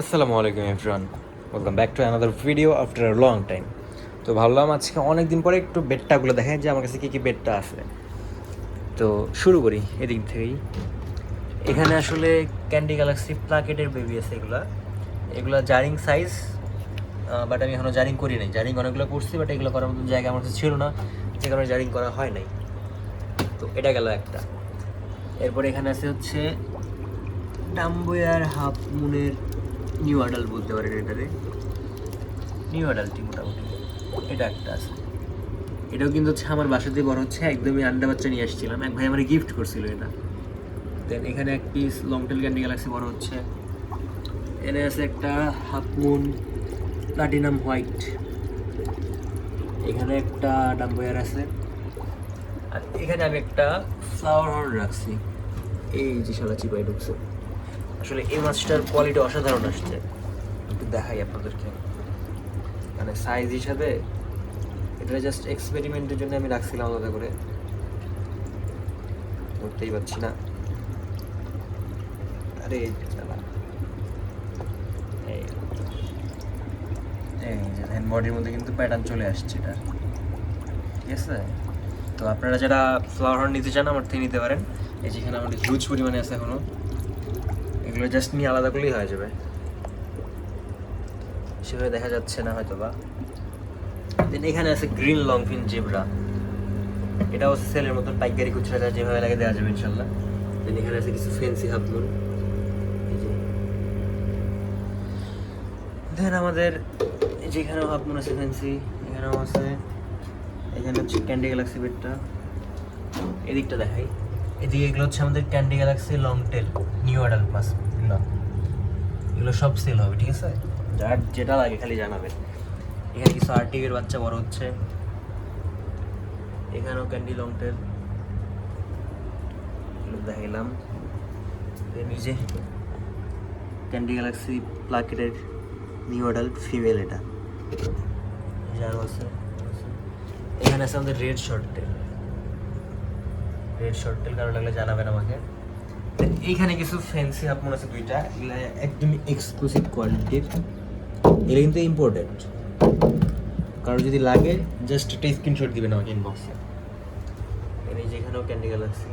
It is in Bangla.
আসসালামু আলাইকুম everyone welcome back to another video after a long time তো ভাবলাম আজকে অনেক দিন পরে একটু বেডটাগুলো দেখায় যে আমার কাছে কী কী বেডটা আছে। তো শুরু করি এদিক থেকেই। এখানে আসলে ক্যান্ডি গ্যালাক্সি প্লাকেটের বেবি আছে এগুলা। এগুলা জারিং সাইজ বাট আমি এখনও জারিং করি নাই। জারিং অনেকগুলো করছি বাট এগুলো করার মতন জায়গা আমার কাছে ছিল না। যে কারণে জারিং করা হয় নাই। তো এটা গেল একটা। এরপর এখানে আছে হচ্ছে ডাম্বয়ার হাফ মুনের নিউ আডাল বলতে পারেন এটারে নিউ আডালটি মোটামুটি। এটা একটা আছে। এটাও কিন্তু হচ্ছে আমার বাসাতেই বড় হচ্ছে একদমই আন্ডা বাচ্চা নিয়ে আসছিলাম। এক ভাই আমার গিফট করছিল এটা। দেন এখানে এক piece long tail candy galaxy বড় হচ্ছে। এনে আছে একটা হাফ মুন প্লাটিনাম হোয়াইট এখানে একটা ডাম্বয়ার আছে। আর এখানে আমি একটা ফ্লাওয়ার হর্ন রাখছি। এই যে শালা চিপাই ঢুকছে। আসলে এই মাছটার কোয়ালিটি অসাধারণ আসছে। একটু দেখাই আপনাদেরকে। মানে সাইজ হিসাবে এটা জাস্ট এক্সপেরিমেন্টের জন্য আমি রাখছিলাম আলাদা করে। ধরতেই পারছি না। আরে এই বডির মধ্যে কিন্তু প্যাটার্ন চলে আসছে এটা। ঠিক আছে? তো আপনারা যারা ফ্লাওয়ার নিতে চান, আমার থেকে নিতে পারেন। এই যেখানে আমাদের হিউজ পরিমাণে আছে এখনও। এগুলো জাস্ট নিয়ে আলাদা করলেই হয়ে যাবে। সেভাবে দেখা যাচ্ছে না হয়তো বা দেন এখানে আছে গ্রিন লং ফিন জেব্রা এটাও সেলের মতন পাইকারি খুচরা যা যেভাবে লাগে দেওয়া যাবে ইনশাল্লাহ। দেন এখানে আছে কিছু ফেন্সি হাফমুন দেন আমাদের এই যে হাফমুন আছে ফেন্সি এখানেও আছে। এখানে হচ্ছে ক্যান্ডি গ্যালাক্সি বেডটা এদিকটা দেখাই। এদিকে এগুলো হচ্ছে আমাদের candy galaxy long tail new adult মাস এগুলো এগুলো সব সেল হবে ঠিক আছে? যার যেটা লাগে খালি জানাবেন। এখানে কিছু আর্টিকের বাচ্চা বড় হচ্ছে। এখানেও ক্যান্ডি লং টেল এগুলো দেখাইলাম। নিজে ক্যান্ডি গ্যালাক্সি প্লাকেটের নিউ অ্যাডাল্ট ফিমেল এটা। যারও আছে এখানে আছে আমাদের red short tail red short tail কারও লাগলে জানাবেন আমাকে। এইখানে কিছু ফ্যান্সি মনে আছে দুইটা। একদমই এক্সক্লুসিভ কোয়ালিটির এগুলো কিন্তু ইম্পর্টেন্ট কারও যদি লাগে জাস্ট একটা স্ক্রিনশট দিবেন আমাকে ইনবক্সে যেখানেও ক্যান্ডি গ্যালাক্সি